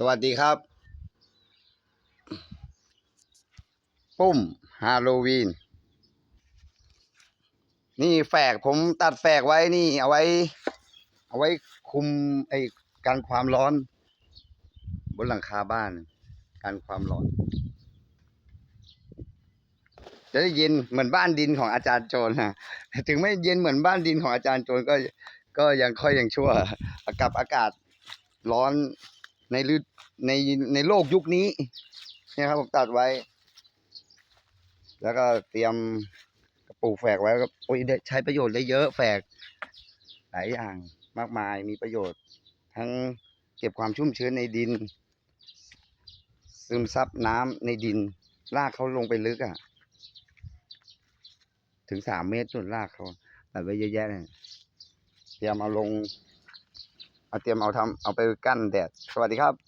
สวัสดีครับ ปุ้มฮาโลวีน นี่แฝกผมตัดแฝกไว้นี่ เอาไว้ เอาไว้คุมไอ้กันความร้อน บนหลังคาบ้านกันความร้อน จะได้เย็นเหมือนบ้านดินของอาจารย์โจรนะถึงไม่เย็นเหมือนบ้านดินของอาจารย์โจรก็ก็ยังค่อยยังชั่วกับอากาศร้อน ในฤในในโลกยุคนี้เนี่ยครับผมตัดไว้ แล้วก็เตรียมปลูกแฝกไว้ก็โอ้ยใช้ประโยชน์ได้เยอะแฝก หลายอย่างมากมายมีประโยชน์ ทั้งเก็บความชุ่มชื้นในดิน ซึมซับน้ำในดินรากเขาลงไปลึกอะ่ะ ถึงสามเมตรจนรากเขาตัดไว้เยอะแยะเลยเตรียมเอาลง เอาเตรียมเอาทำเอาไปกั้นแดด สวัสดีครับ